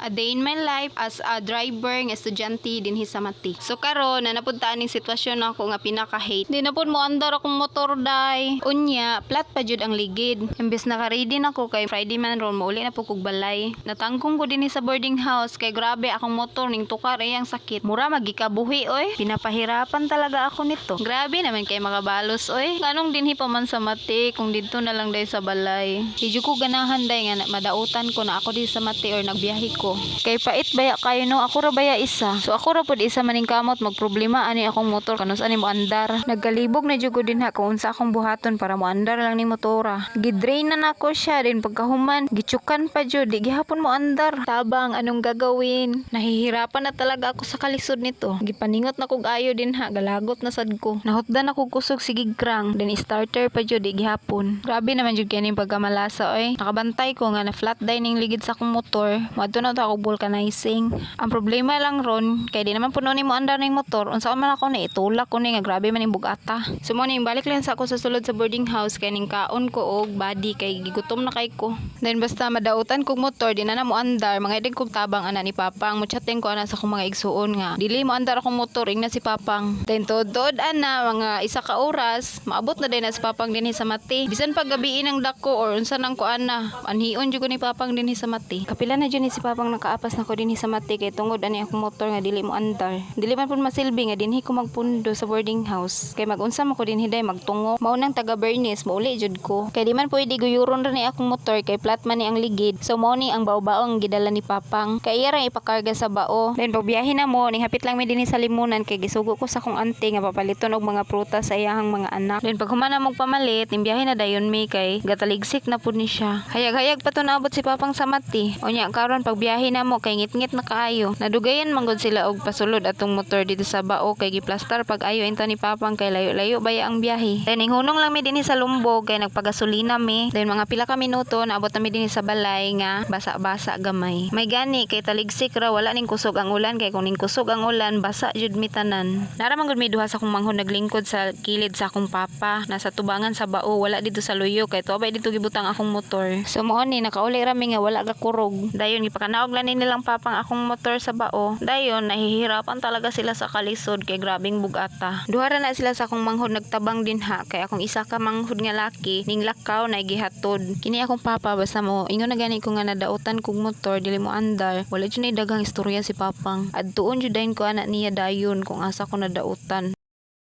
A day in my life as a driver nga estudyante din sa Mati. So karon na napuntaan ning sitwasyon ako nga pinaka-hate. Di na pud mo andar akong motor day. Unya, flat pa jud ang ligid. Imbes naka-ready na ko kay Friday man ron mauli na po kog balay. Natangkong ko din sa boarding house kay grabe akong motor ning tukar iyang sakit. Mura magikabuhi oy. Pinapahirapan talaga ako nito. Grabe naman kay makabalos oy. Nganong dinhi pa man sa Mati kung dito na lang day sa balay. Medyo ko ganahan day nga na- madautan ko na ako di sa Mati or nagbiyahe ko. Kay pait baya kayo no, ako ra baya isa. So ako ra pud isa maning kamot magproblema ani akong motor kanus ani mo andar. Nagkalibog na jud ko din ha kung unsa akong buhaton para mo andar lang ni motora. Gidrain na nako siya din pagkahuman. Gichukan pa jud di gihapon mo andar. Tabang anong gagawin? Nahihirapan na talaga ako sa kalisod nito. Gipaningot na kog ayo din ha galagot na sad ko. Nahutdan ako kusog sigig krang then starter pa jud di gihapon. Grabe naman jud kani pagkamalasa oy. Nakabantay ko nga na flat dining ligid sa akong motor. Moadto na to ako vulcanizing. Ang problema lang ron kay di naman puno ni mo andar ning motor. Unsa man ako na itulak ko ni nga grabe man ning bugata. So mo ning balik lang sa ako sa sulod sa boarding house kay ning kaon ko og body kay gigutom na kay ko. Then basta madautan kog motor di na na mo andar mga idig kog tabang ana ni Papang mo chatting ko ana sa akong mga igsuon nga dili mo andar akong motor ing na si Papang. Then tuod ana mga isa ka oras maabot na din na si Papang dinhi sa Mati. Bisan pag gabi ng dako or unsa nang ko ana anhion jud ko ni Papang dinhi sa Mati. Kapila na jud ni si Papang nakaapas na ko dinhi sa Mati kay tungod ani akong motor nga dili mo andar. Dili man pud masilbi nga dinhi ko magpundo sa boarding house. Kay magunsa man ko dinhi day magtungo. Maunang taga Bernice mauli jud ko. Kay di man pwede guyuron ra ni akong motor kay flat man ni ang ligid. So mo ni ang bao-baong gidala ni Papang. Kay iya ra ipakarga sa bao. Then pagbiyahe na mo ning hapit lang mi dinhi sa limunan kay gisugo ko sa akong auntie nga papaliton og mga prutas sa iyahang mga anak. Then pag humana mong pamalit, ning biyahe na dayon mi kay gataligsik na pud ni siya. Hayag-hayag pa to naabot si Papang sa Mati. Unya karon pag na mo kay ngit-ngit na kaayo. Nadugayan man gud sila og pasulod atong motor dito sa bao kay giplastar pag ayo inta ni Papang kay layo-layo baya ang biyahe. Then ning hunong lang mi dinhi sa Lumbog kay nagpagasolina mi. Then mga pila ka minuto naabot na mi dinhi sa balay nga basa-basa gamay. May gani kay taligsik ra wala ning kusog ang ulan kay kung ning kusog ang ulan basa jud mi tanan. Naraman gud mi duha sa akong manghod naglingkod sa kilid sa akong papa nasa tubangan sa bao wala dito sa luyo kay tuwa dito gibutang akong motor. So mo ni nakauli ra mi nga wala ga kurog. Dayon gipakanaog lang ni nilang papang akong motor sa bao. Dayon nahihirapan talaga sila sa kalisod kay grabing bugata. Duha ra na sila sa akong manghod nagtabang din ha kay akong isa ka manghod nga laki ning lakaw na gihatod. Kini akong papa basta mo ingon na gani ko nga nadautan kog motor dili mo andar. Wala jud daghang istorya si papang. Adtuon jud ko anak niya dayon kung asa ko nadautan.